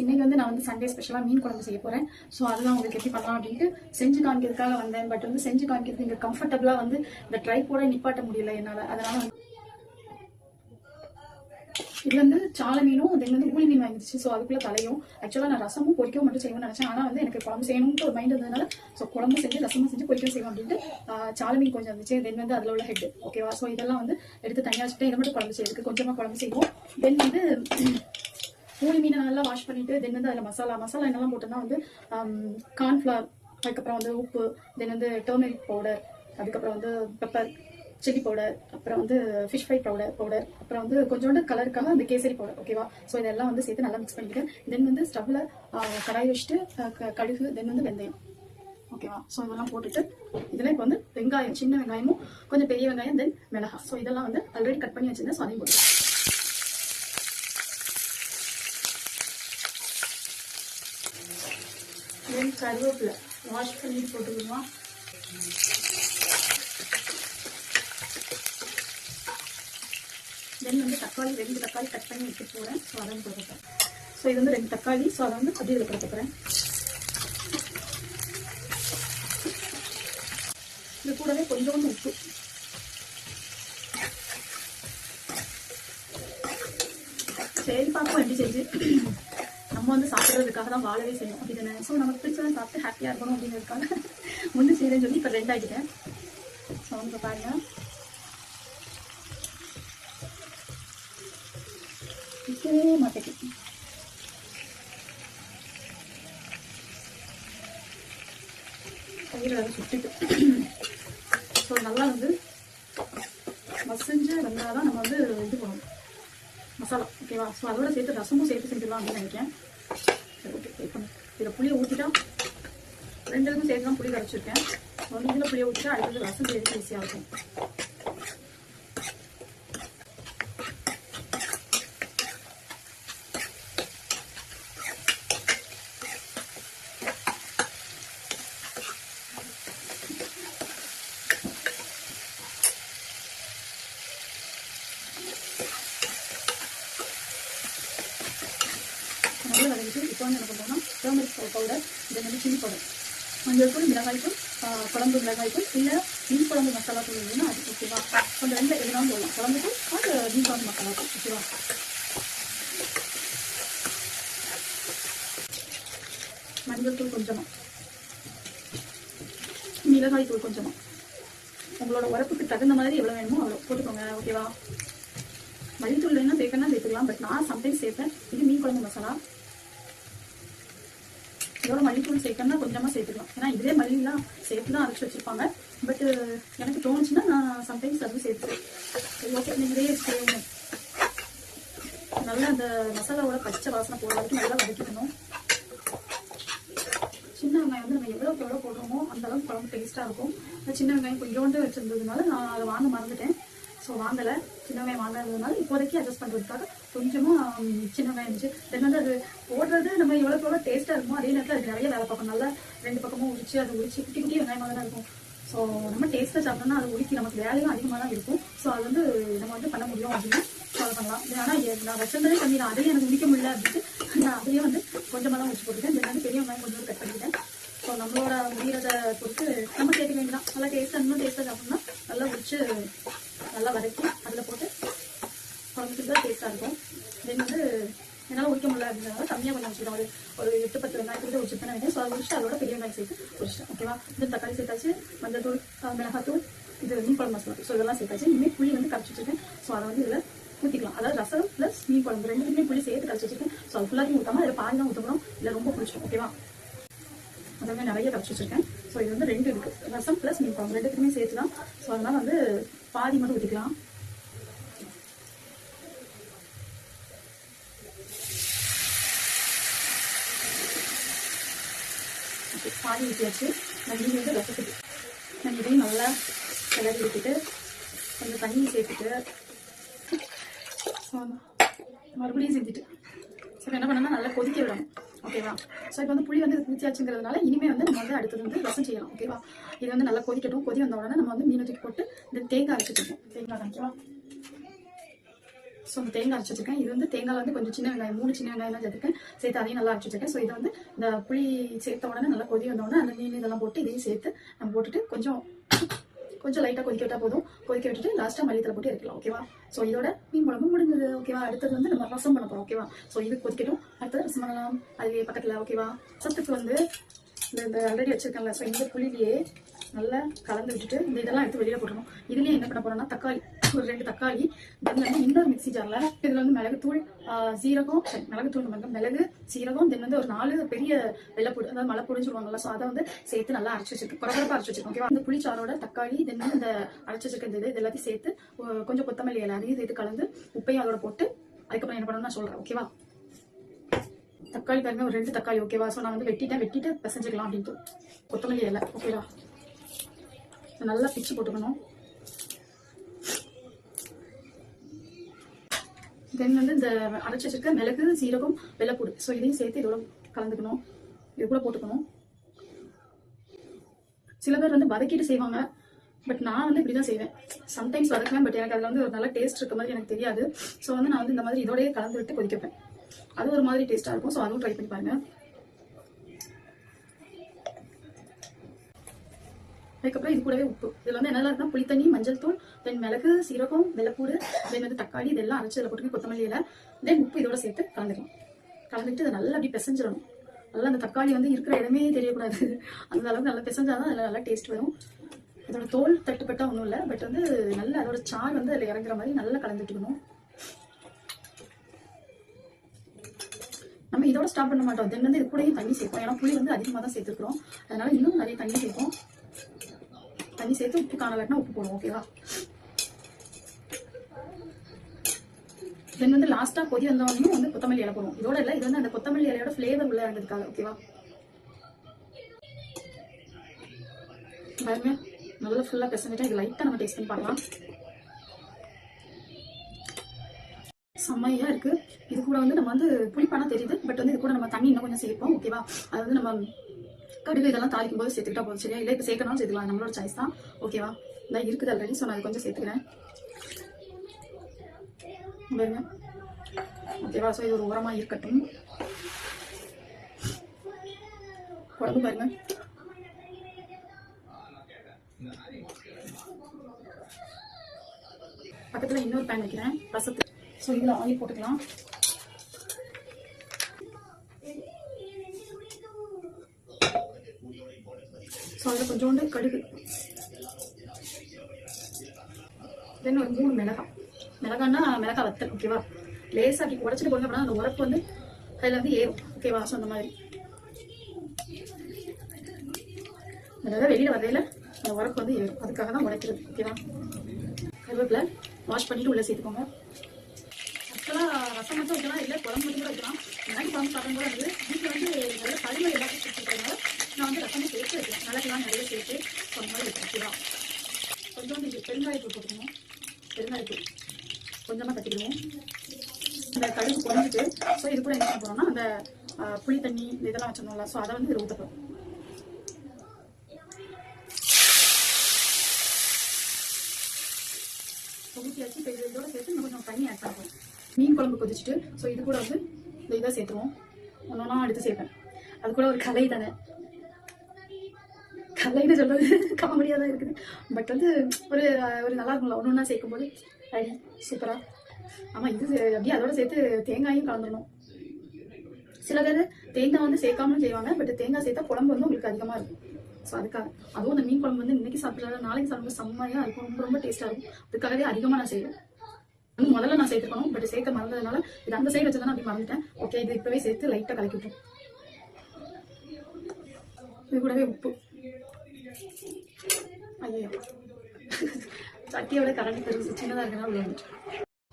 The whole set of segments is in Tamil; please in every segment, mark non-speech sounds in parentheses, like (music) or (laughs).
இன்னைக்கு வந்து நான் வந்து சண்டே ஸ்பெஷலாக மீன் குழம்பு செய்ய போகிறேன் ஸோ அதுதான் உங்களுக்கு எப்படி பண்ணலாம் அப்படின்ட்டு செஞ்சு காமிக்கிறதுக்காக வந்தேன். பட் வந்து செஞ்சு காமிக்கிறது இங்கே கம்ஃபர்டபுளாக வந்து இந்த ட்ரை போட நிப்பாட்ட முடியல என்னால். அதனால வந்து இது வந்து சாலை மீனும் தென் வந்து ஊழி மீன் வாங்கிடுச்சு ஸோ அதுக்குள்ள தலையும். ஆக்சுவலாக நான் ரசமும் பொரிக்கவும் மட்டும் செய்யணும்னு நினச்சேன். ஆனால் வந்து எனக்கு குழம்பு செய்யணும்னு ஒரு மைண்ட் இருந்ததுனால ஸோ குழம்பு செஞ்சு ரசமும் செஞ்சு பொரிக்கவும் செய்வோம் அப்படின்ட்டு சாலை மீன் கொஞ்சம் இருந்துச்சு. தென் வந்து அதில் உள்ள ஹெட் ஓகேவா ஸோ இதெல்லாம் வந்து எடுத்து தனியாக வச்சுட்டு இதை மட்டும் குழம்பு செய்யறதுக்கு கொஞ்சமாக குழம்பு செய்வோம். தென் வந்து மூணு மீனை நல்லா வாஷ் பண்ணிட்டு தென் வந்து அதில் மசாலா மசாலா என்னெல்லாம் போட்டோம்னா வந்து um, கார்ன்ஃப்ளவர் அதுக்கப்புறம் வந்து உப்பு தென் வந்து டர்மெரிக் பவுடர் அதுக்கப்புறம் வந்து பெப்பர் சில்லி பவுடர் அப்புறம் வந்து ஃபிஷ் ஃப்ரை பவுடர் பவுடர் அப்புறம் வந்து கொஞ்சோண்டு கலருக்காக அந்த கேசரி பவுடர் ஓகேவா ஸோ இதெல்லாம் வந்து சேர்த்து நல்லா மிக்ஸ் பண்ணிக்கிட்டு தென் வந்து ஸ்டவ்வில் கடாய் வச்சுட்டு க- கடுகு தென் வந்து வெந்தயம் ஓகேவா ஸோ இதெல்லாம் போட்டுட்டு இதெல்லாம் இப்போ வந்து வெங்காயம் சின்ன வெங்காயமும் கொஞ்சம் பெரிய வெங்காயம் தென் மிளகா ஸோ இதெல்லாம் வந்து ஆல்ரெடி கட் பண்ணி வச்சிருந்தேன் ஸோ அதையும் போட்டுக்கலாம். கருவேப்பிலை. வாஷ் பண்ணி போட்டுக்கலாம் தென் வந்து தக்காளி ரெண்டு தக்காளி கட் பண்ணி எடுத்து போகிறேன் ஸோ அதை வந்து ஸோ இது வந்து ரெண்டு தக்காளி ஸோ அதை வந்து அப்படியே இதில் இது கூடவே கொஞ்சோண்டு உப்பு. சரி பார்ப்போம் எப்படி செஞ்சு. நம்ம வந்து சாப்பிட்றதுக்காக தான் வாழவே செய்யணும். அப்படி தானே? ஸோ நமக்கு பிடிச்சதான் சாப்பிட்டு ஹாப்பியாக இருக்கணும் அப்படிங்கிறதுக்காக (laughs) முன்னு செய்யறேன்னு சொல்லி இப்போ ரெண்டு ஆகிட்டேன் ஸோ வந்து பாருங்க. இதே மாட்டேக்கு கையில் அதை ஸோ நல்லா வந்து மசிஞ்சு வந்தால் தான் நம்ம வந்து இது பண்ணணும் மசாலா ஓகேவா ஸோ அதோட சேர்த்து ரசமும் சேர்த்து செஞ்சிடலாம் அப்படின்னு நினைக்கிறேன் சரி ஓகே வெயிட் பண்ணு இதில் புளியை ஊற்றிட்டா ரெண்டுக்கும் சேர்த்து தான் புளி கரைச்சிருக்கேன். ஒன்று இதில் புளியை ஊற்றிட்டா அடுத்தது ரசம் செய்யறதுக்கு ஈஸியாக இருக்கும். நல்லா வதக்கிட்டு இப்போ வந்து என்ன பண்ணுறோம்னா டர்மரிக் பவுடர் இதை வந்து சில்லி பவுடர் மஞ்சள் தூள் மிளகாய் தூள் குழம்பு மிளகாய் தூள் இல்லை மீன் குழம்பு மசாலா தூள் வேணும்னா அது ஓகேவா? கொஞ்சம் ரெண்டு எதுனாலும் போடலாம். குழம்பு தூள் அது மீன் குழம்பு மசாலா தூள் ஓகேவா? மஞ்சள் தூள் கொஞ்சமாக மிளகாய் தூள் கொஞ்சமாக உங்களோட உரப்புக்கு தகுந்த மாதிரி எவ்வளோ வேணுமோ அவ்வளோ போட்டுக்கோங்க ஓகேவா? மல்லித்தூள் வேணா சேர்க்கணும் சேர்த்துக்கலாம் பட் நான் சம்டைம்ஸ் சேர்ப்பேன். இது மீன் குழம்பு மசாலா இதோட மல்லித்தூள் சேர்க்கணும்னா கொஞ்சமாக சேர்த்துக்கலாம். ஏன்னா இதே மல்லிலாம் சேர்த்து தான் அரைச்சி வச்சுருப்பாங்க. பட் எனக்கு தோணுச்சுன்னா நான் சம்டைம்ஸ் அதுவும் சேர்த்துருவேன் சரி ஓகே நீங்களே செய்யுங்க. நல்லா அந்த மசாலாவோட பச்சை வாசனை போகிற வரைக்கும் நல்லா வதக்கிக்கணும். சின்ன வெங்காயம் வந்து நம்ம எவ்வளோக்கு எவ்வளோ போடுறோமோ அந்த அளவுக்கு குழம்பு டேஸ்ட்டாக இருக்கும். சின்ன வெங்காயம் கொஞ்சோண்டு வச்சுருந்ததுனால நான் அதை வாங்க மறந்துட்டேன். ஸோ வாங்கலை. சின்ன வெங்காயம் வாங்காததுனால இப்போதைக்கு அட்ஜஸ்ட் பண்ணுறதுக்காக கொஞ்சமாக சின்ன வெங்காயம் இருந்துச்சு. தென் வந்து அது போடுறது நம்ம எவ்வளோக்கு எவ்வளோ டேஸ்ட்டாக இருக்குமோ அதே நேரத்தில் அது நிறைய வேலை பார்க்கணும் நல்லா ரெண்டு பக்கமும் உரிச்சு அது உரிச்சு குட்டி குட்டி வெங்காயமாக தான் இருக்கும். ஸோ நம்ம டேஸ்ட்டாக சாப்பிட்டோம்னா அது உரிக்கி நமக்கு வேலையும் அதிகமாக தான் இருக்கும். ஸோ அது வந்து நம்ம வந்து பண்ண முடியும் அப்படின்னு ஃபாலோ பண்ணலாம். ஆனால் நான் வச்சிருந்ததே கம்மி தான். அதையும் எனக்கு முடிக்க முடியல அப்படின்ட்டு நான் அதையும் வந்து கொஞ்சமாக தான் உரிச்சு போட்டுருக்கேன் தென் வந்து பெரிய வெங்காயம் கொஞ்சம் கட் பண்ணிட்டேன் ஸோ நம்மளோட முடிகிறத பொறுத்து நம்ம கேட்க வேண்டியதான் நல்லா டேஸ்ட்டாக இன்னும் டேஸ்ட்டாக சாப்பிட்டோம்னா நல்லா உரிச்சு நல்லா வதக்கி அதில் போட்டு குழம்புக்கு தான் டேஸ்ட்டாக இருக்கும் தென் வந்து என்னால் உரிக்க முடியல அப்படின்றதால கம்மியாக கொஞ்சம் வச்சுருக்கோம் ஒரு ஒரு எட்டு பத்து வெங்காயத்துக்கு ஸோ அதை முடிச்சுட்டு அதோட பெரிய வெங்காயம் சேர்த்து வச்சுட்டேன் ஓகேவா இது தக்காளி சேர்த்தாச்சு மஞ்சள் தூள் மிளகாத்தூள் இது மீன் குழம்பு மசாலா ஸோ இதெல்லாம் சேர்த்தாச்சு இனிமேல் புளி வந்து கரைச்சி வச்சிருக்கேன் ஸோ அதை வந்து இதில் ஊற்றிக்கலாம் அதாவது ரசம் ப்ளஸ் மீன் குழம்பு ரெண்டுமே புளி சேர்த்து கரைச்சி வச்சிருக்கேன் ஸோ அது ஃபுல்லாத்தையும் ஊற்றாமல் அதில் பாதி தான் ஊற்றணும் இல்லை ரொம்ப பிடிச்சிடும் ஓகேவா அதெல்லாம் நிறைய கரைச்சி வச்சிருக்கேன் ஸோ இது வந்து ரெண்டு இருக்குது ரசம் ப்ளஸ் மீன் குழம்பு ரெண்டுத்துக்குமே சேர்த்து தான் ஸோ அதனால் வந்து பாதி மட்டும் ஊற்றிக்கலாம் ஓகே பாதி ஊற்றியாச்சு நான் வந்து ரசத்துக்கு நான் இதையும் நல்லா கிளறி விட்டுட்டு கொஞ்சம் தண்ணி சேர்த்துட்டு மறுபடியும் செஞ்சுட்டு. ஸோ என்ன பண்ணணும்னா நல்லா கொதிக்க விடணும். ஓகேவா ஸோ இப்போ வந்து புளி வந்து இது பூச்சியாச்சுங்கிறதுனால வந்து நம்ம வந்து அடுத்தது வந்து ரசம் செய்யலாம். ஓகேவா இது வந்து நல்லா கொதிக்கட்டும். கொதி வந்த உடனே நம்ம வந்து மீனை தூக்கி போட்டு இந்த தேங்காய் அரைச்சிட்டு தேங்காய் ஓகேவா ஸோ அந்த தேங்காய் அரைச்சி வச்சிருக்கேன். இது வந்து தேங்காய் வந்து கொஞ்சம் சின்ன வெங்காயம் மூணு சின்ன வெங்காயம்லாம் சேர்த்துருக்கேன். சேர்த்து அதையும் நல்லா அரைச்சி வச்சிருக்கேன். ஸோ இதை வந்து இந்த புளி சேர்த்த உடனே நல்லா கொதி வந்த உடனே அந்த மீன் இதெல்லாம் போட்டு இதையும் சேர்த்து நம்ம போட்டுட்டு கொஞ்சம் கொஞ்சம் லைட்டாக கொதிக்க விட்டால் போதும். கொதிக்க விட்டுட்டு லாஸ்ட்டாக மல்லித்தலை போட்டு இறக்கலாம் ஓகேவா ஸோ இதோட மீன் குழம்பு முடிஞ்சது. ஓகேவா அடுத்தது வந்து நம்ம ரசம் பண்ண போகிறோம் ஓகேவா ஸோ இது கொதிக்கட்டும். அடுத்தது ரசம் பண்ணலாம். அதுவே பக்கத்தில் ஓகேவா சத்துக்கு வந்து இந்த இந்த ஆல்ரெடி வச்சிருக்கேன்ல. ஸோ இந்த புளியிலேயே நல்லா கலந்து விட்டுட்டு இந்த இதெல்லாம் எடுத்து வெளியில் போட்டுருவோம் இதுலேயே என்ன பண்ண போகிறோம்னா தக்காளி. ஒரு ரெண்டு தக்காளி தென் வந்து இன்னொரு மிக்ஸி ஜாரில் இதில் வந்து மிளகுத்தூள் சீரகம் சரி, மிளகுத்தூள் நம்ம மிளகு சீரகம் தென் வந்து ஒரு நாலு பெரிய வெள்ளப்பூடு அதாவது மலைப்பூடுன்னு சொல்லுவாங்கல்ல ஸோ அதை வந்து சேர்த்து நல்லா அரைச்சி வச்சிருக்கு குறகுறப்பாக அரைச்சி வச்சிருக்கோம் ஓகேவா அந்த புளிச்சாரோட தக்காளி தென் வந்து இந்த அரைச்சி வச்சிருக்க இது எல்லாத்தையும் சேர்த்து கொஞ்சம் கொத்தமல்லி இலை அதையும் சேர்த்து கலந்து உப்பையும் அதோட போட்டு அதுக்கப்புறம் என்ன பண்ணணும்னு நான் சொல்கிறேன் ஓகேவா தக்காளி பாருங்க ஒரு ரெண்டு தக்காளி ஓகேவா ஸோ நான் வந்து வெட்டிட்டேன் வெட்டிட்டு பிசைஞ்சிக்கலாம் அப்படின்ட்டு. கொத்தமல்லி இலை ஓகேவா நல்லா பிச்சு போட்டுக்கணும். தென் வந்து இந்த அரைச்சி வச்சிருக்க மிளகு சீரகம் வெள்ளைப்பூடு ஸோ இதையும் சேர்த்து இதோட கலந்துக்கணும். இது கூட போட்டுக்கணும். சில பேர் வந்து வதக்கிட்டு செய்வாங்க. பட் நான் வந்து இப்படி தான் செய்வேன். சம்டைம்ஸ் வதக்குவேன் பட் எனக்கு அதில் வந்து ஒரு நல்ல டேஸ்ட் இருக்க மாதிரி எனக்கு தெரியாது. ஸோ வந்து நான் வந்து இந்த மாதிரி இதோடய கலந்து விட்டு கொதிக்க வைப்பேன். அது ஒரு மாதிரி டேஸ்ட்டாக இருக்கும். ஸோ அதுவும் ட்ரை பண்ணி பாருங்கள் அதுக்கப்புறம் இது கூடவே உப்பு. இதில் வந்து என்னெல்லாம் இருக்குன்னா புளித்தண்ணி மஞ்சள் தூள் தென் மிளகு சீரகம் வெள்ளப்பூடு தென் வந்து தக்காளி இதெல்லாம் அரைச்சி அதில் போட்டு கொத்தமல்லி இலை. தென் உப்பு இதோட சேர்த்து கலந்துக்கலாம் கலந்துட்டு அதை நல்லா அப்படியே பிசைஞ்சிடணும். நல்லா அந்த தக்காளி வந்து இருக்கிற இடமே தெரியக்கூடாது. அந்த அளவுக்கு நல்லா பிசைஞ்சாதான் அதில் நல்லா டேஸ்ட் வரும். அதோட தோல் தட்டுப்பட்டா ஒன்றும் இல்லை பட் வந்து நல்லா அதோட சாறு வந்து அதில் இறங்குற மாதிரி நல்லா கலந்துட்டுக்கணும் நம்ம இதோட ஸ்டாப் பண்ண மாட்டோம். தென் வந்து இது கூடயும் தண்ணி சேர்ப்போம். ஏன்னா புளி வந்து அதிகமாக தான் சேர்த்துக்கிறோம் அதனால இன்னும் நிறைய தண்ணி சேர்ப்போம். தண்ணி சேர்த்து உப்பு காணலாட்டினா உப்பு போடுவோம் ஓகேவா தென் வந்து லாஸ்ட்டாக கொதி வந்தவொடனே வந்து கொத்தமல்லி இலை போடுவோம். இதோட இல்லை இது வந்து அந்த கொத்தமல்லி இலையோட ஃப்ளேவர் உள்ள இருந்ததுக்காக ஓகேவா பாருங்க முதல்ல ஃபுல்லாக பிசைஞ்சிட்டா இது லைட்டாக நம்ம டேஸ்ட் பண்ணி பார்க்கலாம். செம்மையா இருக்கு. இது கூட வந்து நம்ம வந்து புளிப்பானா தெரியுது பட் வந்து இது கூட நம்ம தண்ணி இன்னும் கொஞ்சம் சேர்ப்போம் ஓகேவா அது வந்து நம்ம கடுகு இதெல்லாம் தாளிக்கும் போது சேர்த்துக்கிட்டா போதும். சரியா? இல்லை இப்போ சேர்க்கணும் சேர்த்துக்கலாம். நம்மளோட சாய்ஸ் தான். ஓகேவா நான் இருக்குது ஆல்ரெடி ஸோ நான் இது கொஞ்சம் சேர்த்துக்கிறேன். பாருங்க. ஓகேவா ஸோ இது ஒரு உரமாக இருக்கட்டும். குழம்பு பாருங்க. பக்கத்தில் இன்னொரு பேன் வைக்கிறேன். ரசத்து. ஸோ இதில் ஆயில் போட்டுக்கலாம். ஸோ அதில் கொஞ்சோண்டு கடுகு. தென் ஒரு மூணு மிளகாய். மிளகான்னா மிளகாய் வத்தல் ஓகேவா லேசாக அப்படி உடச்சிட்டு போங்க அப்படின்னா அந்த உரப்பு வந்து அதில் வந்து ஏறும். ஓகேவா ஸோ அந்த மாதிரி. அதாவது வெளியில் வரையில் அந்த உரப்பு வந்து ஏறும். அதுக்காக தான் உடைக்கிறது ஓகேவா கருவேப்பிலை வாஷ் பண்ணிட்டு உள்ளே சேர்த்துக்கோங்க. ஆக்சுவலாக ரசம் மட்டும் வைக்கலாம் இல்லை குழம்பு மட்டும் கூட வைக்கலாம். எனக்கு குழம்பு சாப்பிடும் கூட வந்து வீட்டில் வந்து நிறைய கழுவை எல்லாத்தையும் கொடுத்துருக்காங்க நான் வந்து ரசமே சேர்த்து வைக்கிறேன். மிளகுலாம் நிறைய சேர்த்து ஸோ அந்த மாதிரி வைக்கிறேன் கொஞ்சோண்டு இது பெருங்காயத்தூள் போட்டுக்கணும். பெருங்காயத்தூள். கொஞ்சமாக தட்டிடுவோம். இந்த கடுகு குறைஞ்சிட்டு ஸோ இது கூட என்ன பண்ண அந்த புளி தண்ணி இதெல்லாம் வச்சிருந்தோம்ல ஸோ அதை வந்து இதில் ஊற்றப்படும் போகிறோம் ஊற்றியாச்சு இப்போ இது இதோட சேர்த்து இன்னும் கொஞ்சம் தண்ணி ஆட் பண்ணுவோம் மீன் குழம்பு கொதிச்சுட்டு ஸோ இது கூட வந்து இந்த இதை சேர்த்துருவோம். ஒன்றா எடுத்து சேர்ப்பேன். அது கூட ஒரு கலை தானே. கலைன்னு சொல்றது காமெடியாக தான் இருக்குது. பட் வந்து ஒரு ஒரு நல்லா இருக்கும்ல. ஒன்று ஒன்றா சேர்க்கும்போது ஐ சூப்பராக ஆமாம் இது அப்படியே அதோட சேர்த்து தேங்காயும் கலந்துடணும். சில பேர் தேங்காய் வந்து சேர்க்காமலும் செய்வாங்க. பட் தேங்காய் சேர்த்தா குழம்பு வந்து உங்களுக்கு அதிகமாக இருக்கும். ஸோ அதுக்காக அதுவும் அந்த மீன் குழம்பு வந்து இன்னைக்கு சாப்பிட்றது நாளைக்கு சாப்பிடும்போது செம்மையாக இருக்கும். ரொம்ப ரொம்ப டேஸ்ட்டாக இருக்கும். அதுக்காகவே அதிகமாக நான் செய்வேன். முதல்ல நான் சேர்த்துக்கணும் பட் சேர்க்க மறந்ததுனால இது அந்த சைடு வச்சதான் அப்படி மறந்துட்டேன். ஓகே இது இப்போவே சேர்த்து லைட்டாக கலக்கிட்டோம் இது கூடவே உப்பு. ஐயோ சட்டியோட கரண்டி பெருசு சின்னதாக இருக்கனால விளையாண்டு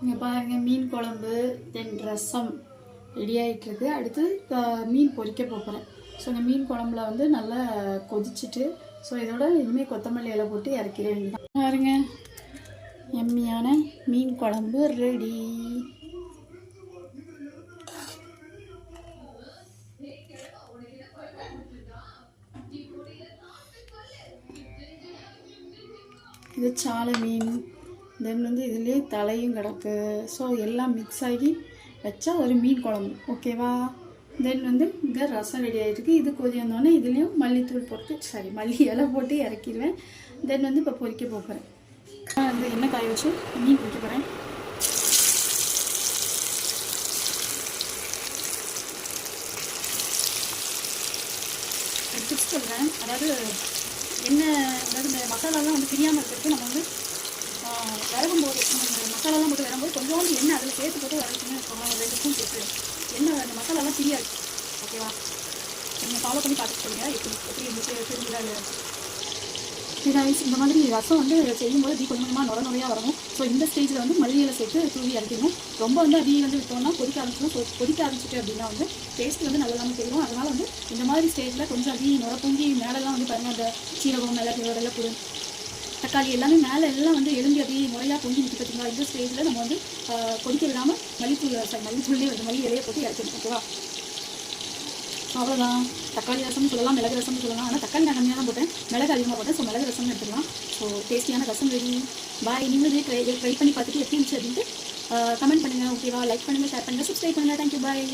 இங்கே பாருங்க மீன் குழம்பு தென் ரசம் ரெடி ஆகிட்டு இருக்கு அடுத்து மீன் பொறிக்க போகிறேன் ஸோ இந்த மீன் குழம்புல வந்து நல்லா கொதிச்சுட்டு ஸோ இதோட இனிமேல் கொத்தமல்லி இலை போட்டு இறக்கிறேன் வேண்டியதான் பாருங்க எம்மியான மீன் குழம்பு ரெடி இது சாலை மீன் தென் வந்து இதுலேயே தலையும் கிடக்கு. ஸோ எல்லாம் மிக்ஸ் ஆகி வச்சா ஒரு மீன் குழம்பு ஓகேவா தென் வந்து இங்கே ரசம் ரெடி ஆகிருக்கு இது கொதி வந்தோடனே இதுலேயும் மல்லித்தூள் போட்டு சாரி மல்லி இலை போட்டு இறக்கிடுவேன். தென் வந்து இப்போ பொரிக்க போகிறேன் வந்து எண்ணெய் காய வச்சு மீன் பொறிக்க போகிறேன் டிப்ஸ் சொல்கிறேன் அதாவது என்ன அதாவது இந்த மசாலாலாம் வந்து பிரியாமல் இருக்கிறதுக்கு நம்ம வந்து விரகும்போது இந்த மசாலாலாம் போட்டு வரும்போது கொஞ்சோண்டு எண்ணெய் அதில் சேர்த்து போட்டு வரச்சுன்னு வச்சுக்கோங்க ஒரு ரெண்டு ஸ்பூன் சேர்த்து. எண்ணெய் அந்த மசாலாலாம் பிரியாது. ஓகேவா? நீங்கள் ஃபாலோ பண்ணி பார்த்துட்டு சொல்லுங்கள் எப்படி எப்படி இருந்துச்சு தெரிஞ்சுதா இல்லையா இந்த மாதிரி ரசம் வந்து செய்யும்போது தீ கொஞ்சம் கொஞ்சமாக நுர நுறையாக வரணும். ஸோ இந்த ஸ்டேஜில் வந்து மல்லியில் சேர்த்து தூவி அரைக்கணும். ரொம்ப வந்து அப்படியே வந்து விட்டோம்னா கொதிக்க ஆரம்பிச்சிடும். ஸோ கொதிக்க ஆரம்பிச்சிட்டு அப்படின்னா வந்து டேஸ்ட் வந்து நல்லா இல்லாமல் தெரியும். அதனால் வந்து இந்த மாதிரி ஸ்டேஜில் கொஞ்சம் அதிக நுர பொங்கி மேலெல்லாம் வந்து பாருங்கள் அந்த சீரகம் மிளகு வெள்ளைப்பூடு தக்காளி எல்லாமே மேலே எல்லாம் வந்து எலும்பி அப்படியே முறையாக பொங்கி நிற்க பார்த்தீங்களா இந்த ஸ்டேஜில் நம்ம வந்து கொதிக்க விடாமல் மல்லித்தூள் சாரி மல்லித்தூள்லேயே வந்து மல்லி இலையை போட்டு இறக்கணும் ஓகேவா அவ்வளோதான் தக்காளி ரசம்னு சொல்லலாம் மிளகு ரசம்னு சொல்லலாம். ஆனால் தக்காளி நான் கம்மியாக தான் போட்டேன். மிளகு அதிகமாக போட்டேன் ஸோ மிளகு ரசம்னு எடுத்துக்கலாம். ஸோ டேஸ்டியான ரசம் ரெடி பாய் நீங்களும் ட்ரை ட்ரை பண்ணி பார்த்துட்டு எப்படி இருந்துச்சு அப்படின்ட்டு கமெண்ட் பண்ணுங்கள் ஓகேவா லைக் பண்ணுங்கள் ஷேர் பண்ணுங்கள் சப்ஸ்கிரைப் பண்ணுங்கள் தேங்க்யூ பாய்